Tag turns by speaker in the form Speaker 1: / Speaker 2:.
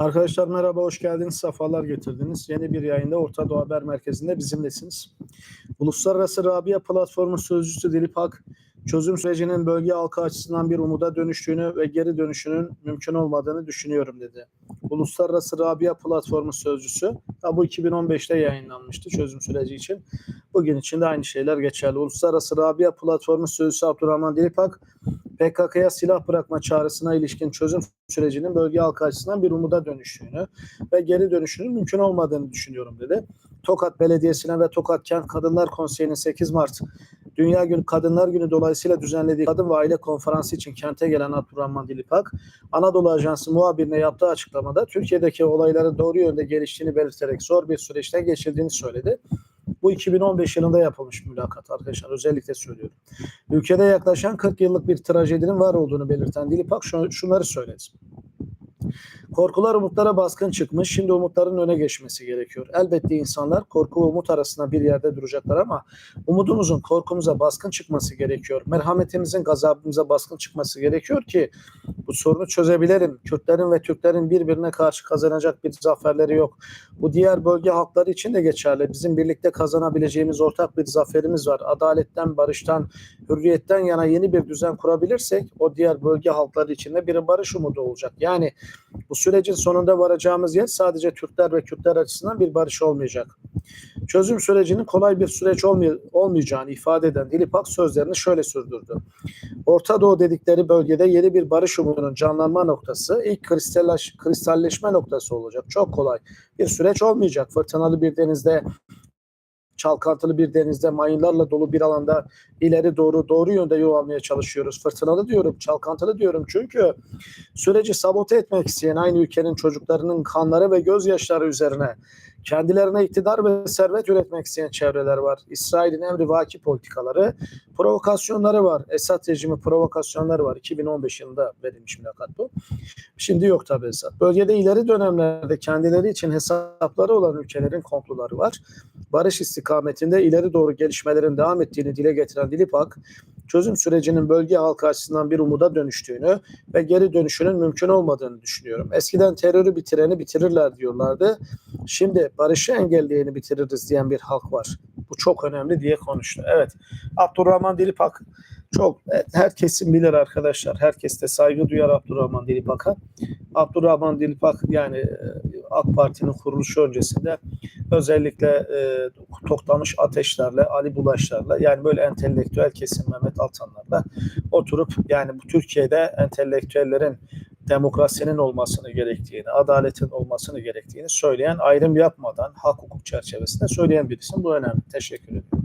Speaker 1: Arkadaşlar merhaba, hoş geldiniz, sefalar getirdiniz. Yeni bir yayında Orta Doğu Haber Merkezi'nde bizimlesiniz. Uluslararası Rabia Platformu Sözcüsü Dilip Ak, çözüm sürecinin bölge halkı açısından bir umuda dönüştüğünü ve geri dönüşünün mümkün olmadığını düşünüyorum dedi. Uluslararası Rabia Platformu Sözcüsü, ha bu 2015'te yayınlanmıştı çözüm süreci için. Bugün için de aynı şeyler geçerli. Uluslararası Rabia Platformu Sözcüsü Abdurrahman Dilipak, PKK'ya silah bırakma çağrısına ilişkin çözüm sürecinin bölge halkı açısından bir umuda dönüştüğünü ve geri dönüşünün mümkün olmadığını düşünüyorum dedi. Tokat Belediyesi'ne ve Tokat Kent Kadınlar Konseyi'nin 8 Mart Dünya Günü Kadınlar Günü dolayısıyla düzenlediği kadın ve aile konferansı için kente gelen Abdurrahman Dilipak, Anadolu Ajansı muhabirine yaptığı açıklamada Türkiye'deki olayların doğru yönde geliştiğini belirterek zor bir süreçten geçirdiğini söyledi. Bu 2015 yılında yapılmış mülakat arkadaşlar özellikle söylüyorum. Ülkede yaklaşan 40 yıllık bir trajedinin var olduğunu belirten Dilipak şu- şunları söyledi. Korkular umutlara baskın çıkmış. Şimdi umutların öne geçmesi gerekiyor. Elbette insanlar korku ve umut arasında bir yerde duracaklar ama umudumuzun korkumuza baskın çıkması gerekiyor. Merhametimizin gazabımıza baskın çıkması gerekiyor ki bu sorunu çözebilelim. Kürtlerin ve Türklerin birbirine karşı kazanacak bir zaferleri yok. Bu diğer bölge halkları için de geçerli. Bizim birlikte kazanabileceğimiz ortak bir zaferimiz var. Adaletten, barıştan, hürriyetten yana yeni bir düzen kurabilirsek o diğer bölge halkları için de bir barış umudu olacak. Yani bu sürecin sonunda varacağımız yer sadece Türkler ve Kürtler açısından bir barış olmayacak. Çözüm sürecinin kolay bir süreç olmay- olmayacağını ifade eden Dilipak sözlerini şöyle sürdürdü. Orta Doğu dedikleri bölgede yeni bir barış umudunun canlanma noktası ilk kristallaş, kristalleşme noktası olacak. Çok kolay bir süreç olmayacak. Fırtınalı bir denizde çalkantılı bir denizde mayınlarla dolu bir alanda ileri doğru doğru yönde yol almaya çalışıyoruz. Fırtınalı diyorum, çalkantılı diyorum çünkü süreci sabote etmek isteyen aynı ülkenin çocuklarının kanları ve gözyaşları üzerine kendilerine iktidar ve servet üretmek isteyen çevreler var. İsrail'in emrivaki politikaları, provokasyonları var. Esad rejimi provokasyonları var. 2015 yılında verilmiş mülakat bu. Şimdi yok tabii Esad. Bölgede ileri dönemlerde kendileri için hesapları olan ülkelerin komploları var. Barış istikametinde ileri doğru gelişmelerin devam ettiğini dile getiren Dilipak, çözüm sürecinin bölge halkı açısından bir umuda dönüştüğünü ve geri dönüşünün mümkün olmadığını düşünüyorum. Eskiden terörü bitireni bitirirler diyorlardı. Şimdi barışı engelleyeni bitiririz diyen bir halk var. Bu çok önemli diye konuştu. Evet. Abdurrahman Dilipak çok herkesin bilir arkadaşlar. Herkes de saygı duyar Abdurrahman Dilipak'a. Abdurrahman Dilipak yani e, AK Parti'nin kuruluşu öncesinde özellikle e, toklamış ateşlerle, Ali Bulaşlar'la yani böyle entelektüel kesim Mehmet Altanlar'la oturup yani bu Türkiye'de entelektüellerin demokrasinin olmasını gerektiğini, adaletin olmasını gerektiğini söyleyen, ayrım yapmadan hak hukuk çerçevesinde söyleyen birisi. Bu önemli. Teşekkür ederim.